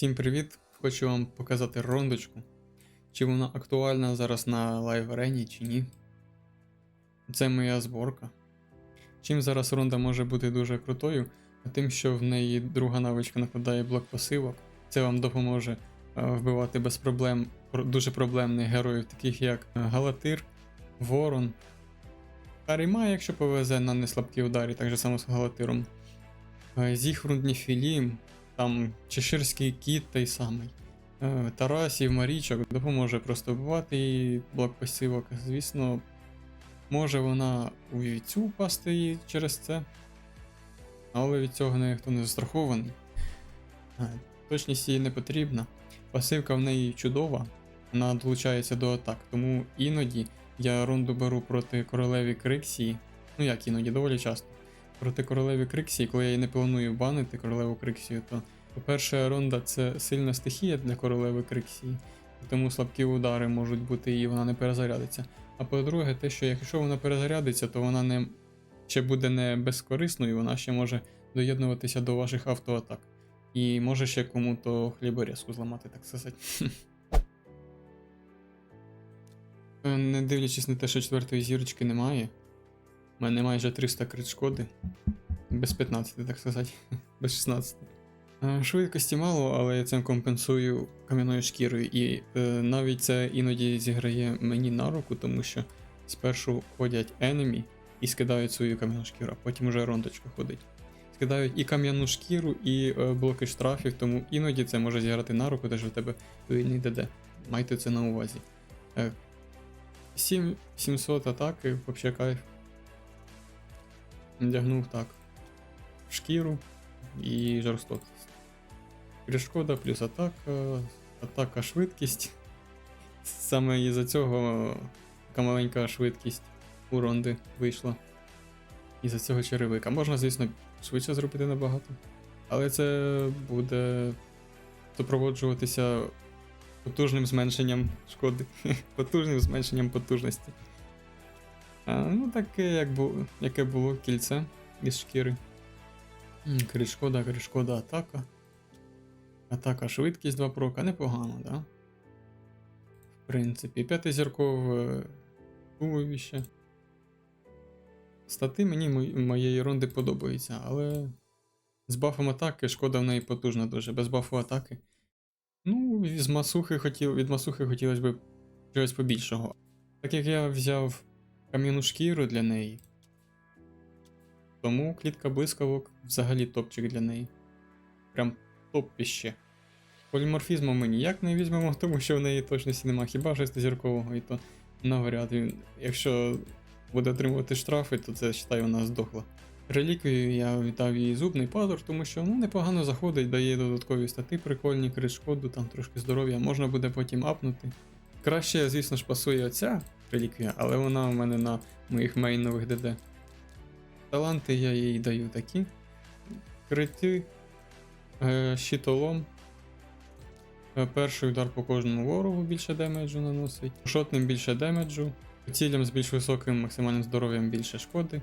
Всім привіт! Хочу вам показати рондочку. Чи вона актуальна зараз на лайв арені чи ні. Це моя зборка. Чим зараз ронда може бути дуже крутою, тим, що в неї друга навичка накладає блок пасивок. Це вам допоможе е, вбивати без проблем дуже проблемних героїв, таких як е, Галатир, Ворон. Каріма, якщо повезе на неслабкі ударі, так же само з Галатиром. Е, Зіхрунд Нефілім, там Чеширський кіт той самий. Е, Тарасів, Марічок допоможе просто вбивати і блок. Звісно, може вона у вівцю впасти їй через це, але від цього ніхто не застрахований. Е, Точність їй не потрібна. Пасивка в неї чудова, вона долучається до атак, тому іноді я ронду беру проти королеві Криксії. Ну як іноді, доволі часто. Проти королеви Криксії, коли я її не планую банити королеву Криксію, то, по-перше, ронда це сильна стихія для королеви Криксії, тому слабкі удари можуть бути і вона не перезарядиться. А по-друге, те, що якщо вона перезарядиться, то вона не ще буде не безкорисною, вона ще може доєднуватися до ваших автоатак. І може ще кому-то хліборізку зламати, так сказати. Е, Не дивлячись на те, що четвертої зірочки немає. У мене майже 300 крит шкоди. Без 15, так сказати. Без 16. Е, Швидкості мало, але я цим компенсую кам'яною шкірою. І е, навіть це іноді зіграє мені на руку, тому що спершу ходять енемі і скидають свою кам'яну шкіру, а потім уже рондочка ходить. Скидають і кам'яну шкіру, і е, блоки штрафів, тому іноді це може зіграти на руку, те, що в тебе вільний ДД. Майте це на увазі. Е, 7 700 атаки, взагалі кайф. Вдягнув так. Шкіру і жорстокість. Перешкода плюс атака, атака швидкість. Саме із-за цього така маленька швидкість у ронди вийшла. Із-за цього черевика. Можна, звісно, швидше зробити набагато. Але це буде супроводжуватися потужним зменшенням шкоди. потужним зменшенням потужності. А, ну, таке, як бу... яке було кільце із шкіри. Кришкода, кришкода, атака. Атака, швидкість 2 прока, непогано, да? В принципі, п'ятизіркове туловище. Стати мені моєї ронди подобаються, але з бафом атаки шкода в неї потужна дуже. Без бафу атаки. Ну, з масухи хотів, від масухи хотілося б чогось побільшого. Так як я взяв кам'яну шкіру для неї, тому клітка блискавок взагалі топчик для неї. Прям топіще. Поліморфізму ми ніяк не візьмемо, тому що в неї точності нема хіба шестизіркового, і то навряд він. Якщо буде отримувати штрафи, то це вважаю, вона здохла. Реліквію я віддав їй зубний пазур, тому що ну, непогано заходить, дає додаткові стати прикольні, крит шкоду, там трошки здоров'я, можна буде потім апнути. Краще, звісно ж, пасує оця реліквія, але вона у мене на моїх мейнових ДД. Таланти я їй даю такі. Крити, е, щитолом. Е, перший удар по кожному ворогу більше демеджу наносить. Шотним більше демеджу. Цілям з більш високим максимальним здоров'ям більше шкоди.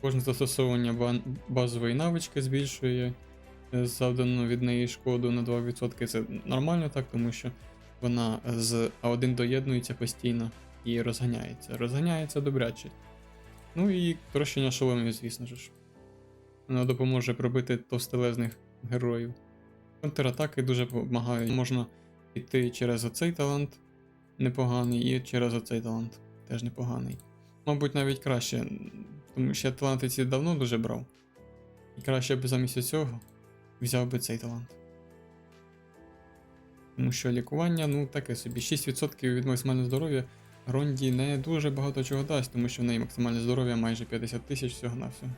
Кожне застосовування базової навички збільшує е, завдану від неї шкоду на 2%. Це нормально так, тому що вона з А1 доєднується постійно і розганяється. Розганяється добряче. Ну і трощення шоломів, звісно ж. Вона допоможе пробити товстелезних героїв. Контратаки дуже допомагають. Можна піти через оцей талант непоганий, і через оцей талант теж непоганий. Мабуть, навіть краще, тому що я таланти ці давно дуже брав. І краще б замість цього взяв би цей талант. Тому що лікування, ну таке собі, 6% від максимального здоров'я Ронді не дуже багато чого дасть, тому що в неї максимальне здоров'я майже 50 тисяч всього на всього.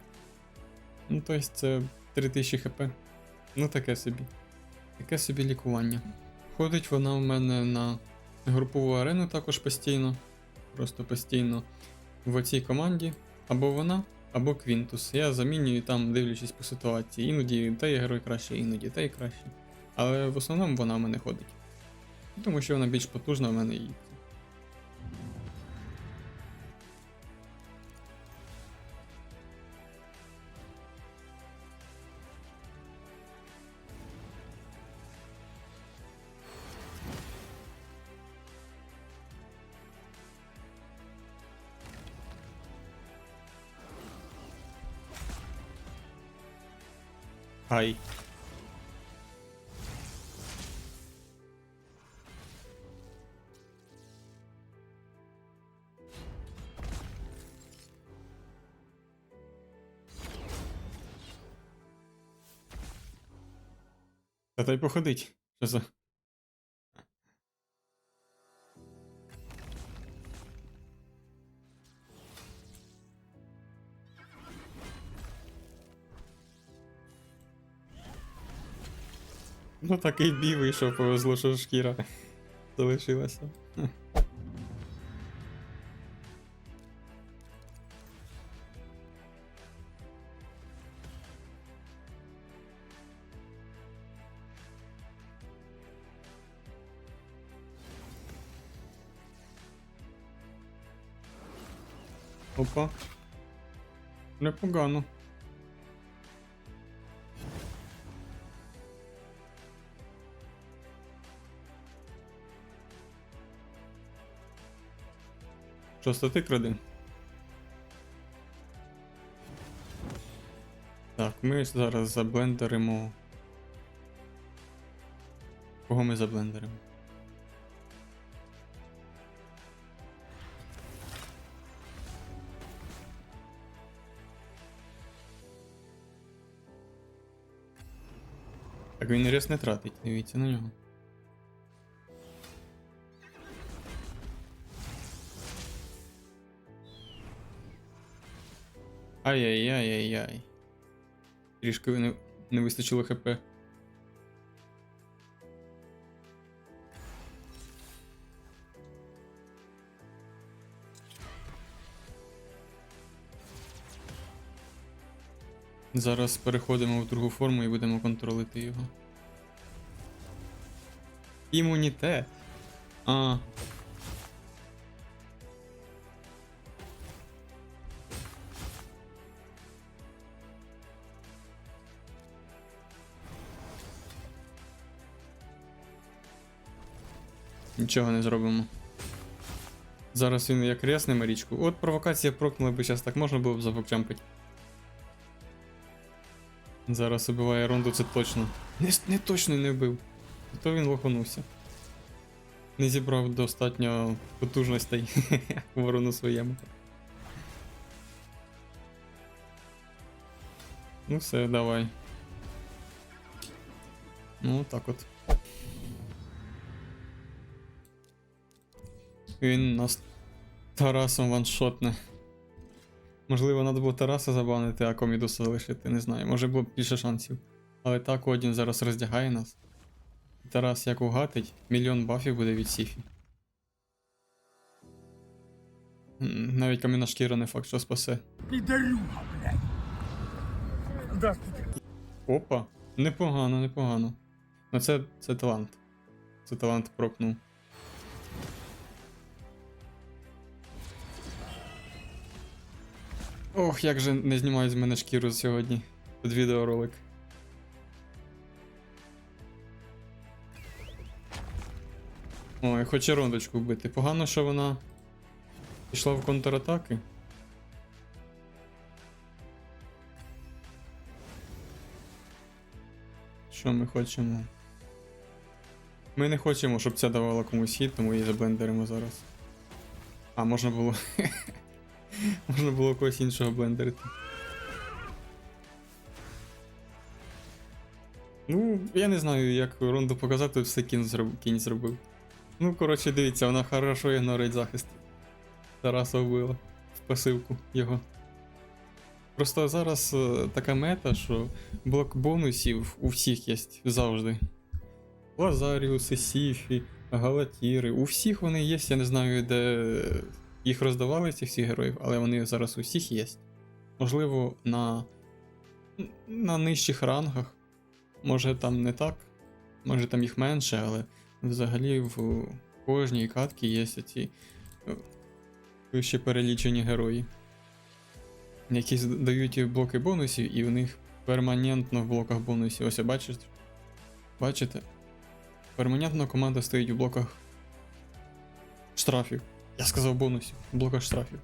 Ну, тобто це 3000 хп. Ну таке собі. Таке собі лікування. Ходить вона в мене на групову арену також постійно. Просто постійно в цій команді. Або вона, або Квінтус. Я замінюю там, дивлячись по ситуації. Іноді той герой краще, іноді той краще. Але в основному вона в мене ходить. Тому що вона більш потужна в мене і. Ай. Та й походить. Що за? Ну такий бій вийшов, повезло, що шкіра залишилася. Опа. Непогано. Що стати кради? Так, ми зараз заблендеримо. Кого ми заблендеримо? Так він рез не тратить, дивіться на нього. Ай-яй-яй-яй-яй. Трішки не, не вистачило хп. Зараз переходимо в другу форму і будемо контролити його. Імунітет. А. Нічого не зробимо. Зараз він як рясне Марічку. От провокація прокнула би зараз так можна було б зафокчампити. Зараз убиває ронду, це точно. Не, не точно не вбив. То він лоханувся. Не зібрав достатньо потужностей ворону своєму. Ну все, давай. Ну, так от. Він нас Тарасом ваншотне. Можливо, треба було Тараса забанити, а комідуса залишити, не знаю. Може було б більше шансів. Але так Одін зараз роздягає нас. Тарас як угатить, мільйон бафів буде від Сіфі. Навіть кам'яна шкіра не факт, що спасе. Підарюга, блядь. Опа, непогано, непогано. Ну це, це талант. Це талант прокнув. Ох, як же не знімають з мене шкіру сьогодні. Тут відеоролик. Ой, хоче рондочку вбити. Погано, що вона пішла в контратаки. Що ми хочемо? Ми не хочемо, щоб це давало комусь хід, тому її заблендеримо зараз. А, можна було. можна було когось іншого блендерити. Ну, я не знаю, як ронду показати, все кінь, зроб... кінь зробив. Ну, коротше, дивіться, вона хорошо ігнорить захист. Тараса вбила в пасивку його. Просто зараз е, така мета, що блок бонусів у всіх є завжди. Лазаріуси, Сіфі, Галатіри. У всіх вони є, я не знаю, де їх роздавали ці всі героїв, але вони зараз у всіх є. Можливо, на, на нижчих рангах. Може там не так, може там їх менше, але взагалі в кожній катці є ці е, вище перелічені герої які дають блоки бонусів, і у них перманентно в блоках бонусів. Ось бачите? Бачите? Перманентно команда стоїть у блоках штрафів. Я сказав бонусів, в блоках штрафів.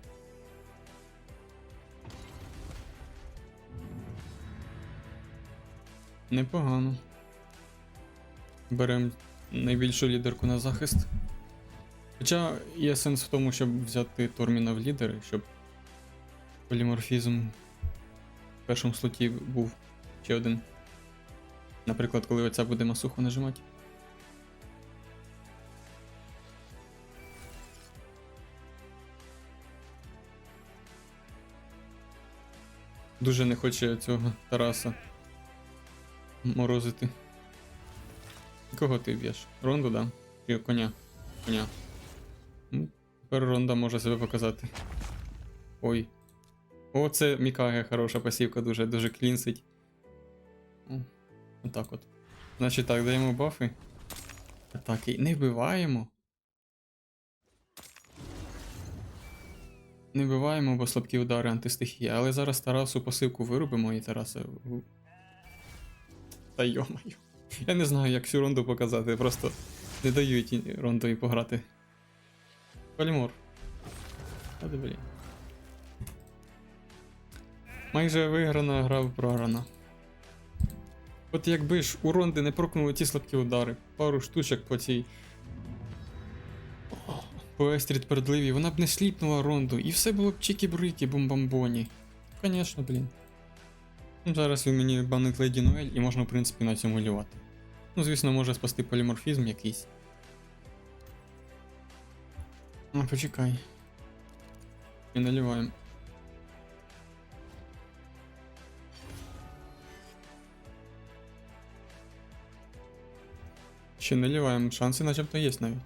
Непогано. Беремо найбільшу лідерку на захист. Хоча є сенс в тому, щоб взяти Торміна в лідери, щоб поліморфізм в першому слоті був ще один. Наприклад, коли оця буде масуху нажимати. Дуже не хоче цього Тараса морозити. Кого ти б'єш? Ронду, да? Чи коня? Коня. Ну, тепер Ронда може себе показати. Ой. О, це Мікаге хороша пасівка, дуже дуже клінсить. Отак от. Значить так, даємо бафи. Атаки. Не вбиваємо. Не вбиваємо, бо слабкі удари антистихії, але зараз Тарасу пасивку виробимо і Тараса. Та йомаю. Я не знаю, як цю ронду показати, просто не дають рондові пограти. Полімор. Та блін. Майже виграна гра програна. От якби ж у ронди не прокнули ті слабкі удари, пару штучок по цій. О, По естріт передливі, вона б не сліпнула ронду, і все було б чікі-брики, бомбамбоні. Конечно, блін. Ну, зараз він мені банить Леді Ноель і можна, в принципі, на цьому лівати. Ну, звісно, може спасти поліморфізм якийсь. А, почекай. І наливаємо. Ще наливаємо, шанси начебто є навіть.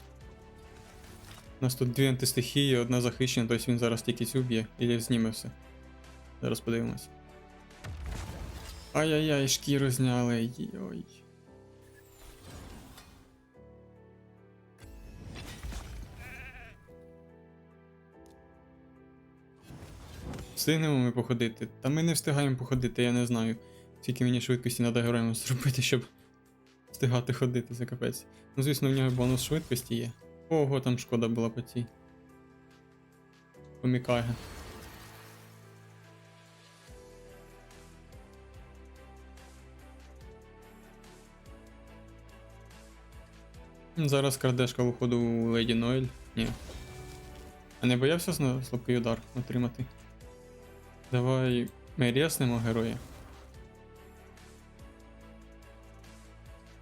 У нас тут дві антистихії, одна захищена, тобто він зараз тільки цю б'є, і зніме все. Зараз подивимось. Ай-яй-яй, шкіру зняли. Йой. Встигнемо ми походити. Та ми не встигаємо походити, я не знаю. Скільки мені швидкості треба героям зробити, щоб встигати ходити, це капець. Ну, звісно, в нього бонус швидкості є. Ого, там шкода була по цій. Помікає. Зараз крадешка виходу у Леді Ноель. Ні. А не боявся слабкий удар отримати? Давай ми ряснемо героя.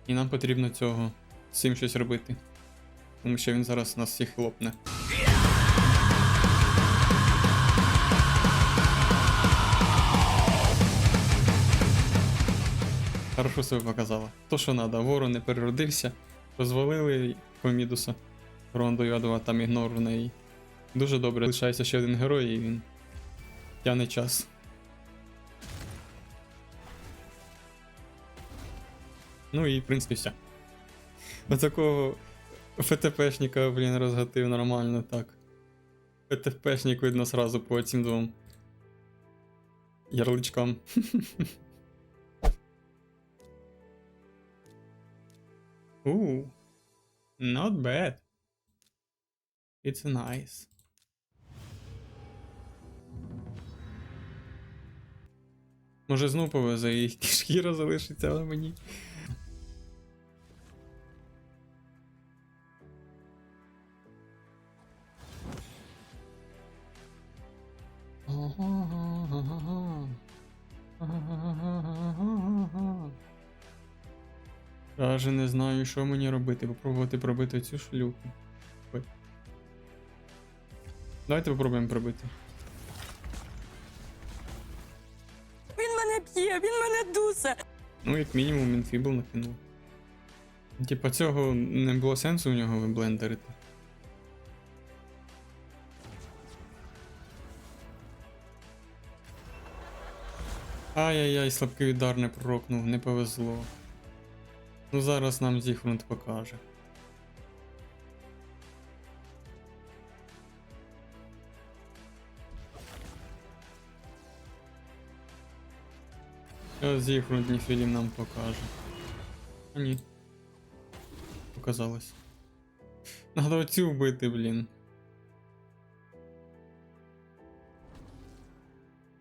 І нам потрібно цього з цим щось робити. Тому що він зараз нас всіх хлопне. Хорошо себе показала. То, що надо, ворон не переродився, розвалили Комідуса Рондою, а там ігнор в неї. Дуже добре. Лишається ще один герой, і він тяне час. Ну і в принципі все. Отакого ФТПшника, блін, розгатив нормально так. ФТПшник видно сразу по цим двом ярличкам. Ooh, not bad. It's nice. Може знов повезе і шкіра залишиться, але мені. Даже не знаю, що мені робити. Попробувати пробити цю шлюху. Ой. Давайте попробуємо пробити. Він мене б'є, він мене дусе. Ну, як мінімум, він фібл накинув. Типа цього не було сенсу у нього виблендерити. Ай-яй-яй, слабкий удар не прокнув, не повезло. Ну зараз нам Зіхрунд покаже. Зараз Зіхрунд Ніфілім нам покаже. А ні. Показалось. Надо оцю вбити, блін.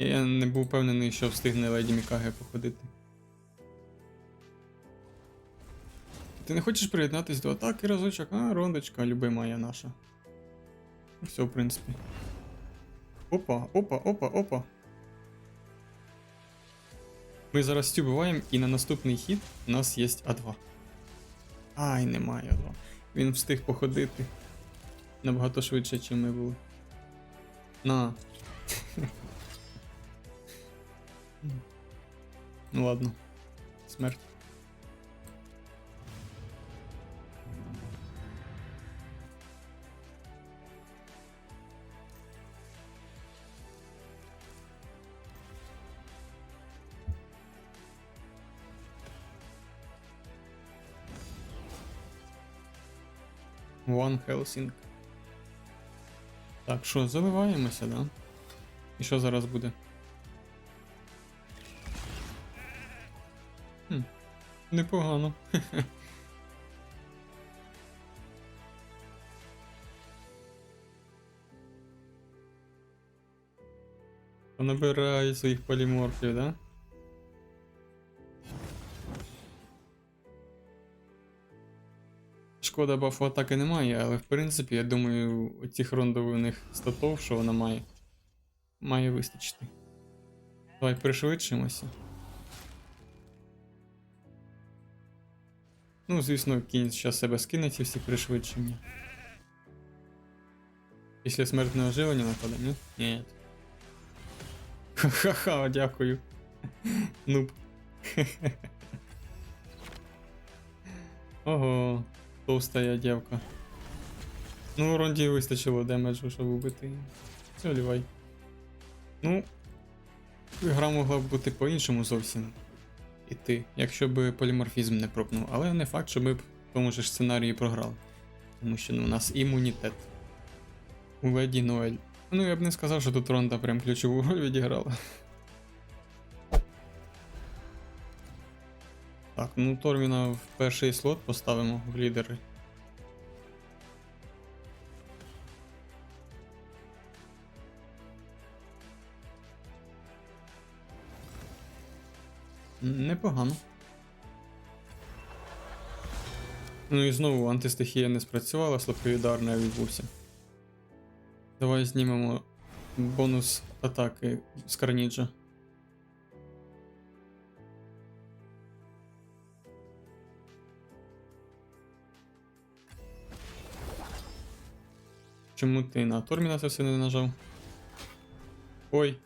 Я не був впевнений, що встигне Леді Мікаге походити. Ти не хочеш приєднатись до атаки разочок? А, рондочка, любима наша. Ну, Все, в принципі. Опа, опа, опа, опа. Ми зараз цю буваємо, і на наступний хід у нас є А2. Ай, немає А2. Він встиг походити набагато швидше, ніж ми були. На. Ну ладно. Смерть. One Helsing. Так, що, заливаємося, да? І що зараз буде? Непогано. Понабираю своїх поліморфів, да? Шкода, бафу атаки немає, але в принципі, я думаю, цих рондових статов, що вона має, має вистачити. Давай пришвидшимося. Ну, звісно, кінь зараз себе скине ці всі пришвидшення. Після смертного оживлення нападе, ні? Ні. Ха-ха, дякую. Нуб. Ого, товстая дівка. Ну, ронді вистачило демеджу, щоб убити. Все, лівай. Ну, гра могла б бути по-іншому зовсім іти, якщо б поліморфізм не пропнув. Але не факт, що ми б в тому ж сценарії програли. Тому що ну, у нас імунітет. У Леді Ноель. Ну, я б не сказав, що тут Ронда прям ключову роль відіграла. Так, ну Торміна в перший слот поставимо в лідери. Непогано. Ну і знову антистихія не спрацювала, слабкий не відбувся. Давай знімемо бонус атаки з Карніджа. Чому ти на Торміна це все не нажав? Ой.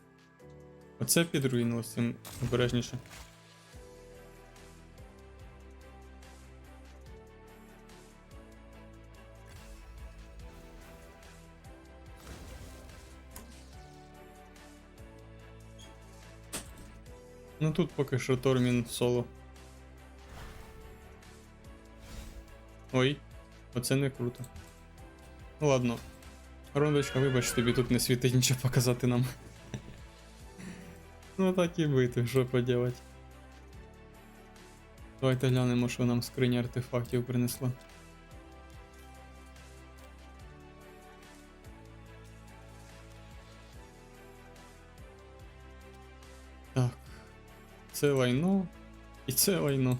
Оце підруїнулося цим обережніше. Ну тут поки що Тормін соло. Ой, оце не круто. Ладно. Рондочка, вибач, тобі тут не світить нічого показати нам. ну так і бити, що поділать. Давайте глянемо, що нам скриня артефактів принесла. Це лайно. І це лайно.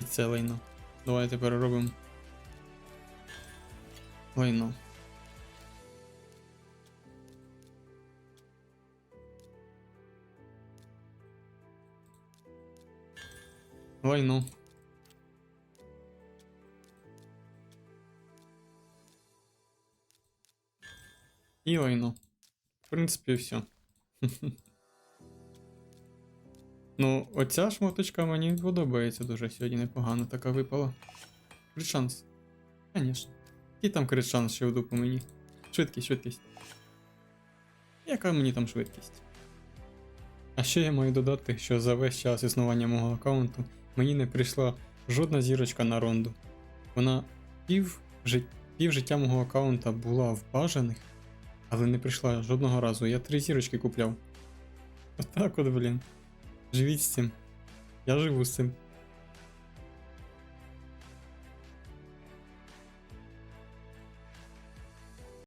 І це лайно. Давайте переробимо. Лайно. Лайно. І лайно. В принципі, все. Ну, оця шмоточка мені подобається дуже сьогодні непогано така випала. Крит шанс. Звісно. Який там крит шанс ще в дупу мені? Швидкість, швидкість. Яка мені там швидкість? А ще я маю додати, що за весь час існування мого аккаунту мені не прийшла жодна зірочка на ронду. Вона пів, жит... пів життя мого аккаунта була в бажаних, але не прийшла жодного разу. Я три зірочки купляв. Отак от, блін. Живіть з цим. Я живу з цим.